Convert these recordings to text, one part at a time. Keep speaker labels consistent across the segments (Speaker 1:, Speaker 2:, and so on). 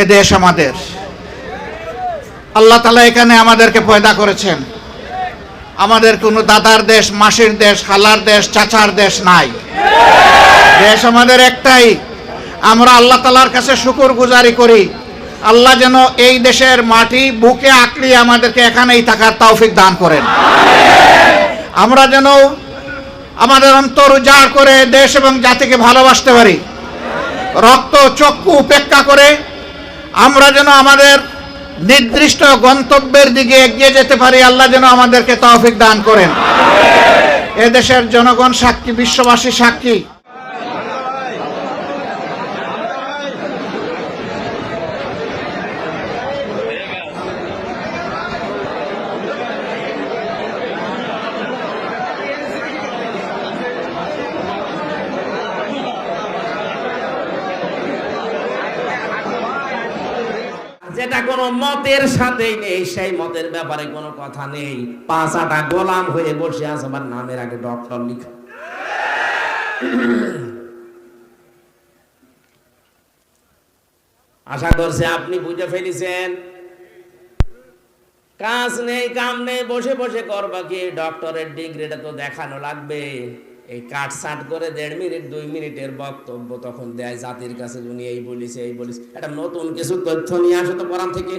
Speaker 1: এ দেশ আমাদের। আল্লাহ তালা এখানে আমাদেরকে পয়দা করেছেন। আমাদের কোনো দাদার দেশ, মাসির দেশ, খালার দেশ, চাচার দেশ নাই। দেশ আমাদের একটাই। আমরা আল্লাহ তালার কাছে শুকুর গুজারি করি। আল্লাহ যেন এই দেশের মাটি, বুকে আঁকড়িয়ে আমাদেরকে এখানেই থাকার তৌফিক দান করেন। আমরা যেন আমাদের অন্তর উজাড় করে দেশ এবং জাতিকে ভালোবাসতে পারি। রক্ত, চক্ষু উপেক্ষা করে আমরা যেন আমাদের নির্দিষ্ট গন্তব্যের দিকে এগিয়ে যেতে পারি, আল্লাহ যেন আমাদেরকে তৌফিক দান করেন। এদেশের জনগণ সাক্ষী, বিশ্ববাসী সাক্ষী।
Speaker 2: কোনো মতের সাথেই নেই, সেই মতের ব্যাপারে কোনো কথা নেই। পাঁচাটা গোলাম হয়ে বসে আছে আমার নামের আগে ডক্টর লিখা। আশা করছে আপনি বুঝে ফেলেছেন। কাজ নেই, কাম নেই, বসে বসে করবা কি? ডক্টরের ডিগ্রিটা তো দেখানো লাগবে। এই কাট সাট করে দেড় মিনিট, দুই মিনিটের বক্তব্য তখন দেয় জাতির কাছে উনি এই বলিছে এই বলিস। একটা নতুন কিছু তথ্য নিয়ে আসো তো কোরআন থেকে।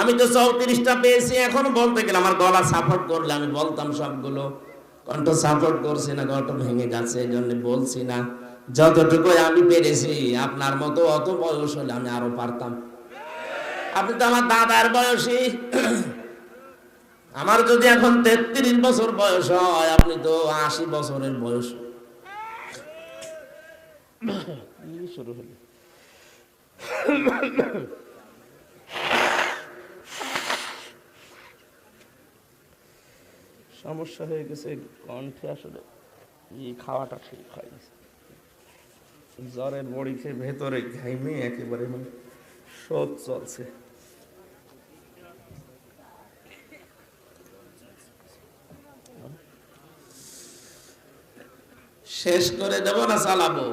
Speaker 2: আমি তো চৌত্রিশটা পেয়েছি, এখন বলতে গেলে আমার গলা সাপোর্ট করলে আমি বলতাম সবগুলো। কণ্ঠ সাপোর্ট করছি না কণ্ঠ ভেঙে যাচ্ছে, এই জন্য বলছি না। যতটুকু আমি পেরেছি, আপনার মতো অত বয়স হলে আমি আরও পারতাম। আপনি তো আমার দাদার বয়সী। আমার যদি এখন তেত্রিশ বছর বয়স হয়, আপনি তো আশি বছরের বয়স। সমস্যা হয়ে গেছে, কণ্ঠে আসলে খাওয়াটা ঠিক হয় জ্বরের বড়িতে ভেতরে ঘাইমে একেবারে মানে শোধ চলছে। শেষ করে দেব না চালাবো?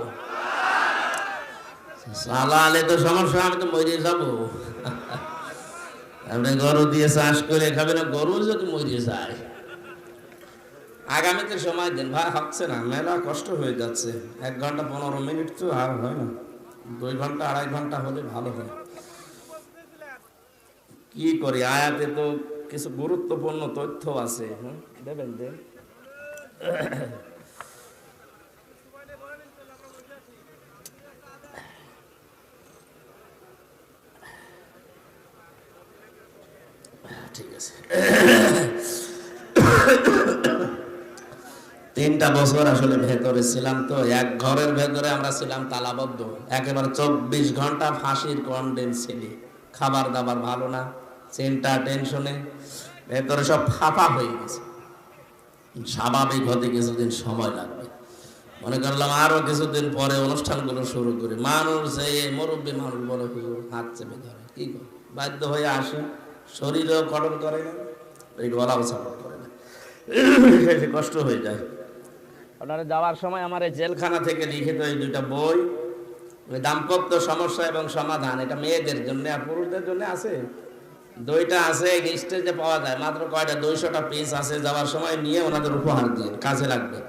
Speaker 2: চালালে তো সমস্যা, আমি তো মরে যাব। আপনি গরু দিয়ে চাষ করে খাবেন না গরু যদি মরে যায়। আগামীতে সময় দিন, ভাই হচ্ছে না, মেলা কষ্ট হয়ে যাচ্ছে। এক ঘণ্টা পনেরো মিনিট তো আর হয় না। দুই ঘণ্টা, আড়াই ঘণ্টা হলে ভালো হয়। কি করি? আয়াতে তো কিছু গুরুত্বপূর্ণ তথ্য আছে। দেবেন, দেন। ঠিক আছে তিনটা বছর আসলে ভেতরে ছিলাম তো, এক ঘরের ভেতরে আমরা ছিলাম তালাবদ্ধ। একেবারে চব্বিশ ঘণ্টা ফাঁসির কন্ডেন্স ছিলি খাবার দাবার ভালো না, চিন্তা, টেনশনে। ভেতরে সব ফাঁপা হয়ে গেছে। স্বাভাবিক হতে কিছুদিন সময় লাগবে। মনে করলাম আরও কিছুদিন পরে অনুষ্ঠানগুলো শুরু করি। মানুষ এই মুরব্বী মানুষ বলে হাত চেপে ধরে। কি বাধ্য হয়ে আসে। শরীরেও কটন করে না, এই গলাও সাপোর্ট করে না। কষ্ট হয়ে যায়। আপনারা যাওয়ার সময় আমার এই জেলখানা থেকে লিখিত এই দুইটা বই দাম্পত্য সমস্যা এবং সমাধান, এটা মেয়েদের জন্য আর পুরুষদের জন্য আছে। দুইটা আছে স্টেজে পাওয়া যায়। মাত্র কয়টা? দুইশোটা পিস আছে যাওয়ার সময়, নিয়ে ওনাদের উপহার দিয়ে, কাজে লাগবে।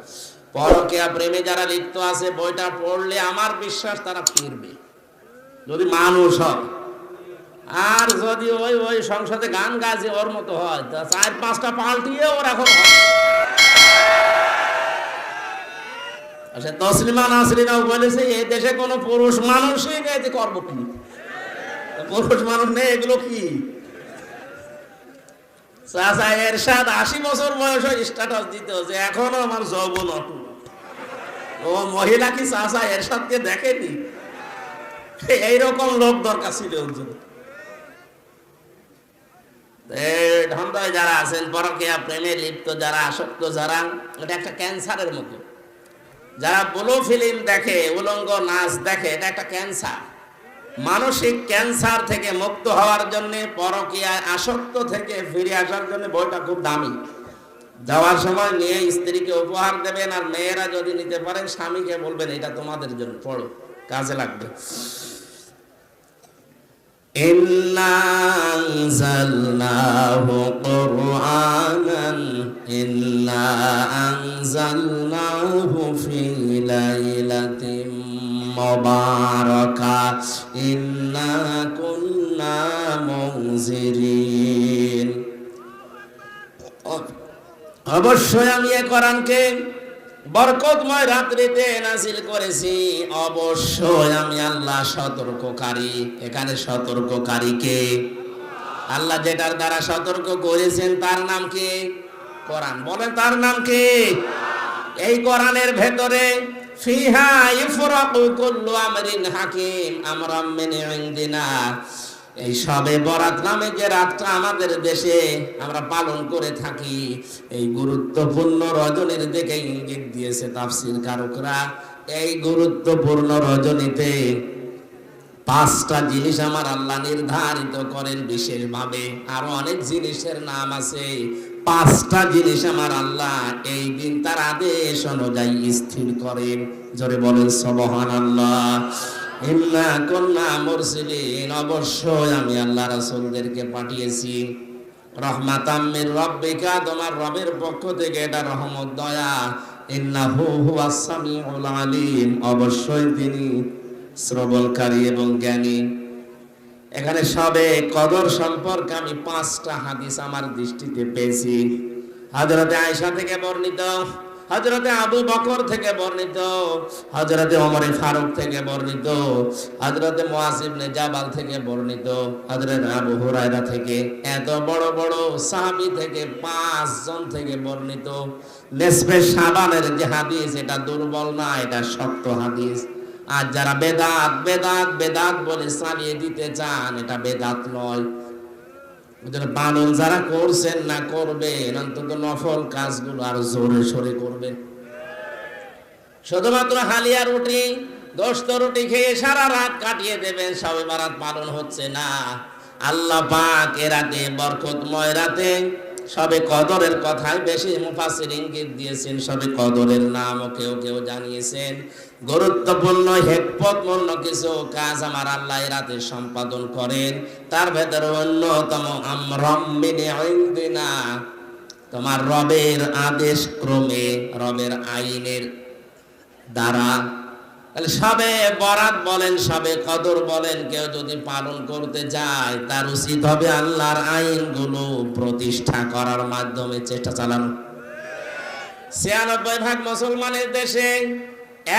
Speaker 2: পরকিয়া প্রেমে যারা লিপ্ত আছে, বইটা পড়লে আমার বিশ্বাস তারা ফিরবে। যদি মানুষ হয় আর যদি ওই ওই সংসদে গান গাছে ওর মতো হয়, তা চার পাঁচটা পাল্টিয়ে ওর এখন কোনো পুরুষ কি? পুরুষ মানুষ এরশাদ আশি বছর বয়স দিতে এখনও আমার ও মহিলা কি দেখেনি? এইরকম লোক দরকার ছিল ওর জন্য। ধন্দয় যারা আছেন, পরকেয়া প্রেমে লিপ্ত যারা, আসক্ত যারা, এটা একটা ক্যান্সারের মতো। যারা বলো ফিল্ম দেখে, উলঙ্গ নাচ দেখে, এটা একটা ক্যান্সার। মানসিক ক্যান্সার থেকে মুক্ত হওয়ার জন্য পরকিয়া আসক্ত থেকে ফিরে আসার জন্য বইটা খুব দামি। যাওয়ার সময় নিয়ে স্ত্রীকে উপহার দেবেন আর মেয়েরা যদি নিতে পারেন, স্বামীকে বলবেন, এটা তোমাদের জন্য, পড়ো, কাজে লাগবে। أنزلناه قرآنا إنا أنزلناه في ليلة مباركة إنا كنا منذرين অবশ্যই আমি এ কোরআনকে বরকতময় রাত্রিতে নাজিল করেছি। অবশ্যই আমি আল্লাহ সতর্ককারী। এখানে সতর্ককারী কে? আল্লাহ যেটার দ্বারা সতর্ক করেছেন, তার নাম কি? কোরআন। বলেন, তার নাম কি? এই কোরআনের ভেতরে, ফিহা ইফরাকু কুল্লু আমরিন হাকিম, আমরাম মিন ইনদিনা। এই সবে বরাত নামে যে রাতটা আমাদের দেশে আমরা পালন করে থাকি, এই গুরুত্বপূর্ণ রজনীর দিকে ইঙ্গিত দিয়েছে তাফসির কারকরা। এই গুরুত্বপূর্ণ রজনীতে পাঁচটা জিনিস আমার আল্লাহ নির্ধারিত করেন বিশেষভাবে। আরও অনেক জিনিসের নাম আছে। পাঁচটা জিনিস আমার আল্লাহ এই দিন তার আদেশ অনুযায়ী স্থির করেন। জোরে বলেন সবহান আল্লাহ ইন্না কন্যা মুরসিলিন। অবশ্যই আমি আল্লাহ রাসূলদেরকে পাঠিয়েছি। রহমাতাম্মির রব্বিকা, তোমার রবের পক্ষ থেকে এটা রহমত, দয়া। ইন্নাহু হুয়াস সামিউল আলিম। অবশ্যই তিনি শ্রবণকারী এবং জ্ঞানী। এখানে সবে কদর সম্পর্কে আমি পাঁচটা হাদিস আমার দৃষ্টিতে পেয়েছি। হজরতে আয়সা থেকে বর্ণিত। হজরতে আবু বকর থেকে বর্ণিত হজরতে ওমরে ফারুক থেকে বর্ণিত হজরতে মুয়াসিবনে জাবাল থেকে বর্ণিত হজরত আবু হুরায়রা থেকে, এত বড় বড় সাহাবী থেকে পাঁচজন থেকে বর্ণিত। নেসবে সাবানের যে হাদিস, এটা দুর্বল না, এটা শক্ত হাদিস। আর যারা বেদাত বেদাত বেদাত বলে চালিয়ে দিতে চান, এটা বেদাত নয়। পালন যারা করছেন না করবেন, অন্তত নফল কাজগুলো আর জোরে সরে করবেন। শুধুমাত্র হালিয়া রুটি দশটা রুটি খেয়ে সারা রাত কাটিয়ে দেবেন, সবে বারাত পালন হচ্ছে না। আল্লাহ পাক এ রাতে, বরকতময় রাতে সবে কদরের কথাই বেশি মুফাসির ইঙ্গিত দিয়েছেন, সবে কদরের নামও কেউ কেউ জানিয়েছেন। গুরুত্বপূর্ণ হেকপতপূর্ণ কিছু কাজ আমার আল্লাহ রাতে সম্পাদন করেন। তার ভেতরে অন্যতম আমরম্বিনী ইন্দিনা, তোমার রবের আদেশ ক্রমে, রবের আইনের দ্বারা সবে বরাত বলেন, সবে কদর বলেন, কেউ যদি পালন করতে যায়, তার উচিত হবে আল্লাহর আইনগুলো প্রতিষ্ঠা করার মাধ্যমে চেষ্টা চালানো। ছিয়ানব্বই ভাগ মুসলমানের দেশে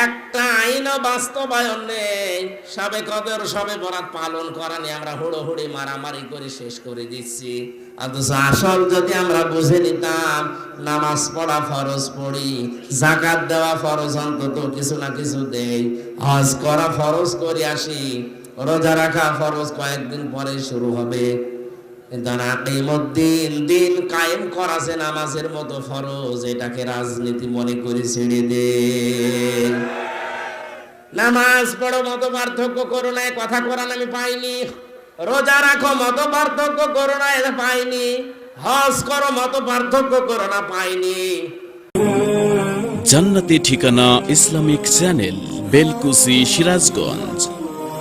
Speaker 2: একটা আইনও বাস্তবায়ন নেই। সবে কদর, সবে বরাত পালন করা নিয়ে আমরা হুড়োহুড়ি, মারামারি করে শেষ করে দিচ্ছি। আসল যদি আমরা বুঝে নিতাম, নামাজ পড়া ফরজ পড়ি জাকাত দেওয়া ফরজ অন্তত কিছু না কিছু দেই। হজ করা ফরজ করে আসি, রোজা রাখা ফরজ কয়েকদিন পরে শুরু হবে। দিন কায়েম করা যে নামাজের মতো ফরজ, এটাকে রাজনীতি মনে করে ছেড়ে দে। নামাজ পড়ো মতো পার্থক্য করো না কথা কোরআন আমি পাইনি। রোজা রাখো মতো পার্থক্য করো না এটা পাইনি। হজ করো মতো পার্থক্য করো না, পাইনি।
Speaker 3: জান্নাতি ঠিকানা ইসলামিক চ্যানেল, বেলকুসি, সিরাজগঞ্জ।